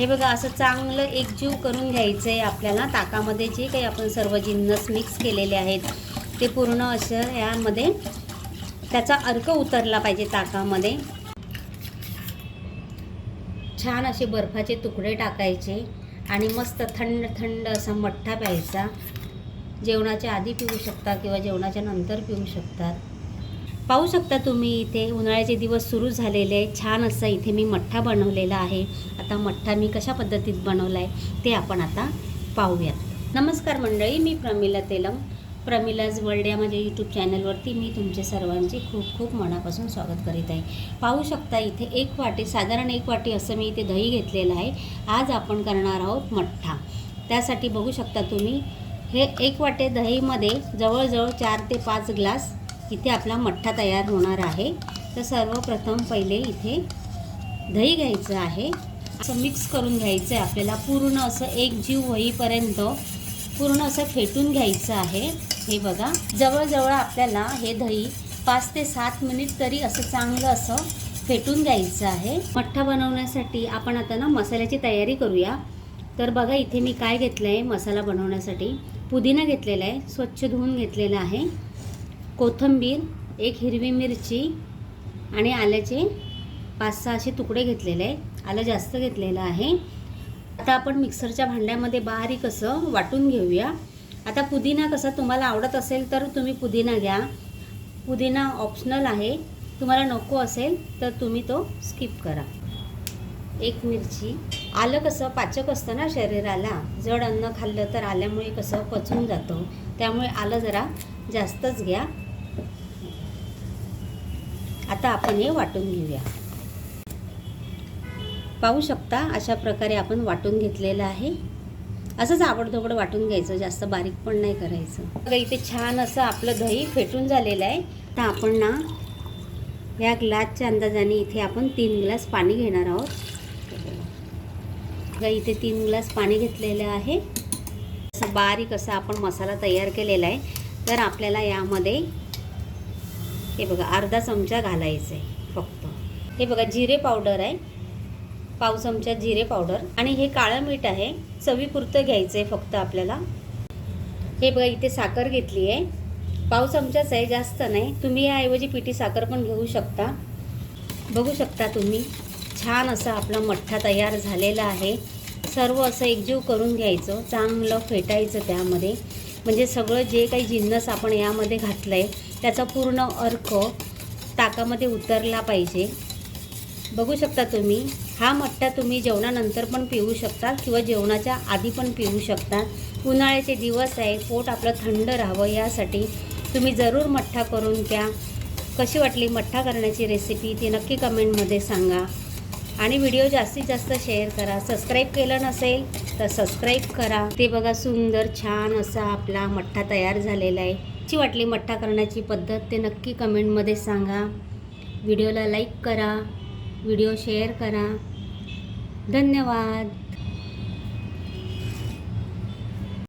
हे बघा असं चांगलं एकजीव करून घ्यायचं आहे आपल्याला. ताकामध्ये जे काही आपण सर्व जिन्नस मिक्स केलेले आहेत ते पूर्ण असं यामध्ये त्याचा अर्क उतरला पाहिजे ताकामध्ये. छान असे बर्फाचे तुकडे टाकायचे आणि मस्त थंड थंड असा मठ्ठा प्यायचा. जेवणाच्या आधी पिऊ शकता किंवा जेवणाच्या नंतर पिऊ शकतात. पाहू शकता तुम्ही इथे उन्हाळ्याचे दिवस सुरू झालेले आहे छान असं इथे मी मठ्ठा बनवलेला आहे. आता मठ्ठा मी कशा पद्धतीत बनवला आहे ते आपण आता पाहूयात. नमस्कार मंडळी मी प्रमिला तेलम. प्रमिलाज वर्ल्ड या माझ्या यूट्यूब चॅनलवरती मी तुमचे सर्वांचे खूप खूप मनापासून स्वागत करीत आहे. पाहू शकता इथे एक वाटी साधारण एक वाटी असं मी इथे दही घेतलेलं आहे. आज आपण करणार आहोत मठ्ठा. त्यासाठी बघू शकता तुम्ही हे एक वाटे दहीमध्ये जवळजवळ चार ते पाच ग्लास इथे आपला मठ्ठा तयार होणार आहे. तर सर्वप्रथम पहिले इथे दही घ्यायचं आहे. असं मिक्स करून घ्यायचं आहे आपल्याला. पूर्ण असं एक जीव होईपर्यंत पूर्ण असं फेटून घ्यायचं आहे. हे बघा. जवळजवळ आपल्याला हे दही पाच ते सात मिनिट तरी असं चांगलं असं फेटून घ्यायचं आहे. मठ्ठा बनवण्यासाठी आपण आता ना मसाल्याची तयारी करूया. तर बघा इथे मी काय घेतलं आहे मसाला बनवण्यासाठी. पुदिना घेतलेला आहे. स्वच्छ धुवून घेतलेला आहे. कोथिंबीर एक हिरवी मिरची आणि आल्याचे पाच सहा असे तुकडे घेतलेले आहे. आलं जास्त घेतलेलं आहे. आता आपण मिक्सरच्या भांड्यामध्ये बारीक असं वाटून घेऊया. आता पुदिना कसा तुम्हाला आवडत असेल तर तुम्ही पुदिना घ्या. पुदिना ऑप्शनल आहे. तुम्हाला नको असेल तर तुम्ही तो स्किप करा. एक मिरची. आलं कसं पाचक असतं ना शरीराला. जड अन्न खाल्लं तर आल्यामुळे कसं पचून जातं. त्यामुळे आलं जरा जास्तच घ्या. आता आपण हे वाटून घेऊया. पाहू शकता अशा प्रकारे आपण वाटून घेतलेलं आहे. असंच आवडधोबड वाटून घ्यायचं जास्त बारीक पण नाही करायचं. बघा इथे छान असं आपलं दही फेटून झालेलं आहे. तर आपण ना या ग्लासच्या अंदाजाने इथे आपण तीन ग्लास पाणी घेणार आहोत. बघा इथे तीन ग्लास पाणी घेतलेलं आहे. असं बारीक असं आपण मसाला तयार केलेला आहे. तर आपल्याला यामध्ये हे बघा अर्धा चमचा घालायचं आहे फक्त. हे बघा जिरे पावडर आहे. पाव चमचा जिरे पावडर. आणि हे काळं मीठ आहे. चवीपुरतं घ्यायचं आहे फक्त आपल्याला. हे बघा इथे साखर घेतली आहे. पाव चमचाच आहे जास्त नाही. तुम्ही याऐवजी पिठी साखर पण घेऊ शकता. बघू शकता तुम्ही. छान असा आपला मठ्ठा तयार झालेला आहे. सर्व असं एकजीव करून घ्यायचं. चांगलं फेटायचं त्यामध्ये. म्हणजे सगळं जे काही जिन्नस आपण यामध्ये घातलं आहे त्याचा पूर्ण अर्क ताकामध्ये उतरला पाहिजे. बघू शकता तुम्ही हा मठ्ठा तुम्ही जेवणानंतर पण पिऊ शकता किंवा जेवणाच्या आधी पण पिऊ शकता. उन्हाळ्याचे दिवस आहे पोट आपलं थंड राहावं यासाठी तुम्ही जरूर मठ्ठा करून प्या कशी वाटली मठ्ठा करण्याची रेसिपी ती नक्की कमेंटमध्ये सांगा. आणि व्हिडिओ जास्तीत जास्त शेअर करा. सबस्क्राईब केलं नसेल तर सबस्क्राईब करा. ते बघा सुंदर छान असा आपला मठ्ठा तयार झालेला आहे. कशी वाटली मठ्ठा करण्याची पद्धत ते नक्की कमेंटमध्ये सांगा. व्हिडिओला लाईक करा व्हिडिओ शेअर करा. धन्यवाद.